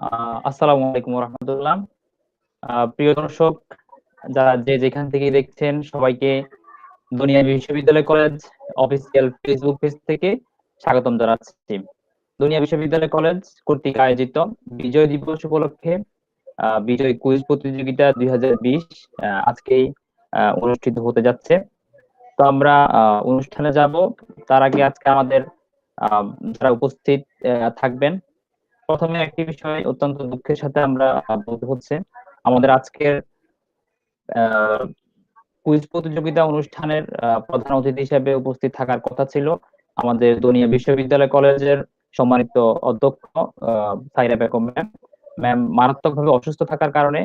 আসসালামু আলাইকুম রহমতুল্লাহ প্রিয় দর্শক, যারা যে যেখান থেকে দেখছেন, সবাইকে দুনিয়া বিশ্ববিদ্যালয় কলেজ অফিসিয়াল ফেসবুক পেজ থেকে স্বাগতম জানাচ্ছি। দুনিয়া বিশ্ববিদ্যালয় কলেজ কর্তৃক আয়োজিত বিজয় দিবস উপলক্ষে বিজয় কুইজ প্রতিযোগিতা দুই আজকেই অনুষ্ঠিত হতে যাচ্ছে। তো আমরা অনুষ্ঠানে যাব। তার আগে আজকে আমাদের যারা উপস্থিত থাকবেন প্রথমে একটি বিষয় অত্যন্ত দুঃখের সাথে আমরা বলতে হচ্ছে, আমাদের আজকের কুইজ প্রতিযোগিতা অনুষ্ঠানের প্রধান অতিথি হিসেবে উপস্থিত থাকার কথা ছিল আমাদের দনিয়া বিশ্ববিদ্যালয় কলেজের সম্মানিত অধ্যক্ষ সাইরা বেগম ম্যাম। ম্যাম মারাত্মকভাবে অসুস্থ থাকার কারণে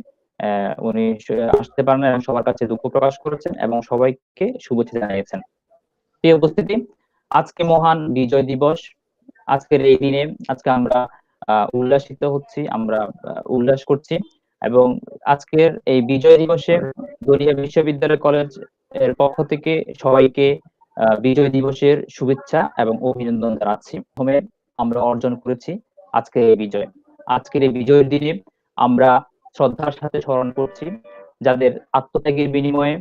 উনি আসতে পারেন এবং সবার কাছে দুঃখ প্রকাশ করেছেন এবং সবাইকে শুভেচ্ছা জানিয়েছেন। এই উপস্থিতি, আজকে মহান বিজয় দিবস। আজকের এই দিনে, আজকে আমরা উল্লাসিত হচ্ছি, আমরা উল্লাস করছি এবং আজকের এই বিজয় দিবসে দরিয়া বিশ্ববিদ্যালয় কলেজের পক্ষ থেকে সবাইকে বিজয় দিবসের শুভেচ্ছা এবং অভিনন্দন জানাচ্ছি। প্রথমে আমরা অর্জন করেছি আজকের এই বিজয়। আজকের এই বিজয়ের দিনে আমরা শ্রদ্ধার সাথে স্মরণ করছি যাদের আত্মত্যাগের বিনিময়ে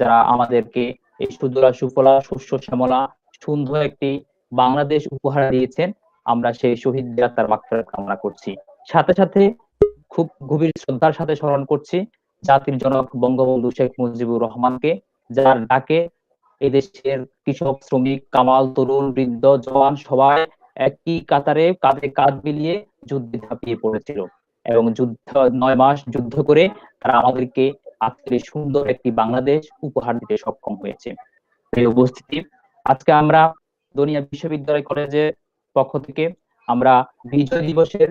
যারা আমাদেরকে এই সুদরা সুফলা শস্য শ্যামলা সুন্দর একটি বাংলাদেশ উপহার দিয়েছেন। আমরা সেই শহীদ তার মাগফিরাত কামনা করছি। সাথে সাথে খুব গভীর শ্রদ্ধার সাথে স্মরণ করছি জাতির জনক বঙ্গবন্ধু শেখ মুজিবুর রহমানকে, যার ডাকে এদেশের কৃষক, শ্রমিক, কামাল, তরুণ, বৃদ্ধ, জওয়ান সবাই একই কাতারে কাঁধে কাঁধ মিলিয়ে যুদ্ধে ঝাঁপিয়ে পড়েছিল এবং যুদ্ধ নয় মাস যুদ্ধ করে তারা আমাদেরকে আজকের সুন্দর একটি বাংলাদেশ উপহার দিতে সক্ষম হয়েছে। এই উপস্থিতি, আজকে আমরা দুনিয়া বিশ্ববিদ্যালয় কলেজে পক্ষ থেকে আমরা বিজয় দিবসের